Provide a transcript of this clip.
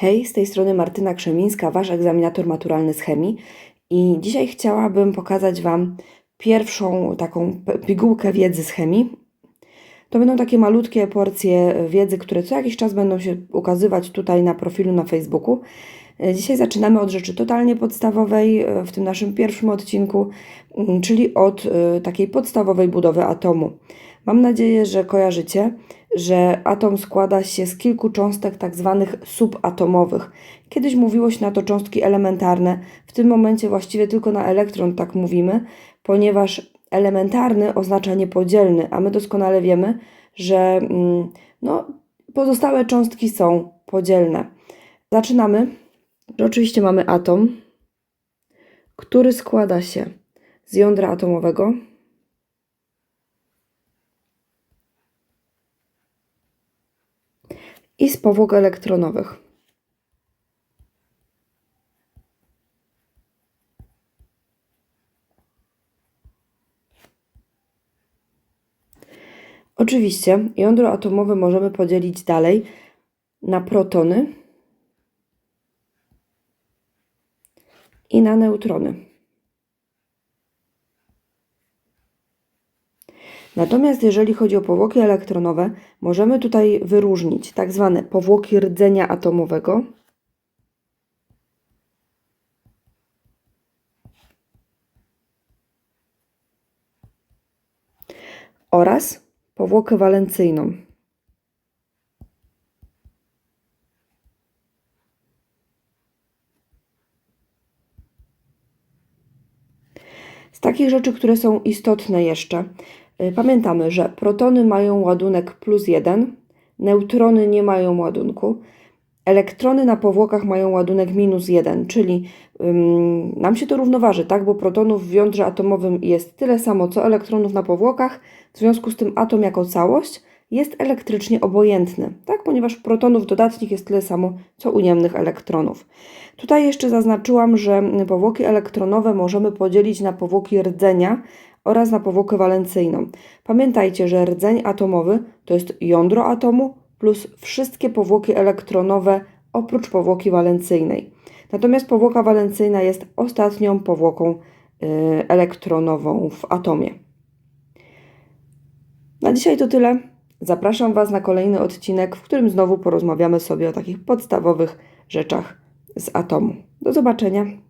Hej, z tej strony Martyna Krzemińska, Wasz egzaminator maturalny z chemii i dzisiaj chciałabym pokazać Wam pierwszą taką pigułkę wiedzy z chemii. To będą takie malutkie porcje wiedzy, które co jakiś czas będą się ukazywać tutaj na profilu na Facebooku. E, Dzisiaj zaczynamy od rzeczy totalnie podstawowej e, w tym naszym pierwszym odcinku, mm, czyli od e, takiej podstawowej budowy atomu. Mam nadzieję, że kojarzycie, że atom składa się z kilku cząstek tak zwanych subatomowych. Kiedyś mówiło się na to cząstki elementarne, w tym momencie właściwie tylko na elektron tak mówimy, ponieważ elementarny oznacza niepodzielny, a my doskonale wiemy, że mm, no, pozostałe cząstki są podzielne. Zaczynamy. Oczywiście mamy atom, który składa się z jądra atomowego, i z powłok elektronowych. Oczywiście jądro atomowe możemy podzielić dalej na protony i na neutrony. Natomiast jeżeli chodzi o powłoki elektronowe, możemy tutaj wyróżnić tak zwane powłoki rdzenia atomowego oraz powłokę walencyjną. Z takich rzeczy, które są istotne jeszcze, pamiętamy, że protony mają ładunek plus 1, neutrony nie mają ładunku, elektrony na powłokach mają ładunek minus 1, czyli ym, nam się to równoważy, tak? Bo protonów w jądrze atomowym jest tyle samo, co elektronów na powłokach, w związku z tym atom jako całość jest elektrycznie obojętny, tak? Ponieważ protonów dodatnich jest tyle samo, co ujemnych elektronów. Tutaj jeszcze zaznaczyłam, że powłoki elektronowe możemy podzielić na powłoki rdzenia oraz na powłokę walencyjną. Pamiętajcie, że rdzeń atomowy to jest jądro atomu plus wszystkie powłoki elektronowe oprócz powłoki walencyjnej. Natomiast powłoka walencyjna jest ostatnią powłoką y, elektronową w atomie. Na dzisiaj to tyle. Zapraszam Was na kolejny odcinek, w którym znowu porozmawiamy sobie o takich podstawowych rzeczach z atomu. Do zobaczenia.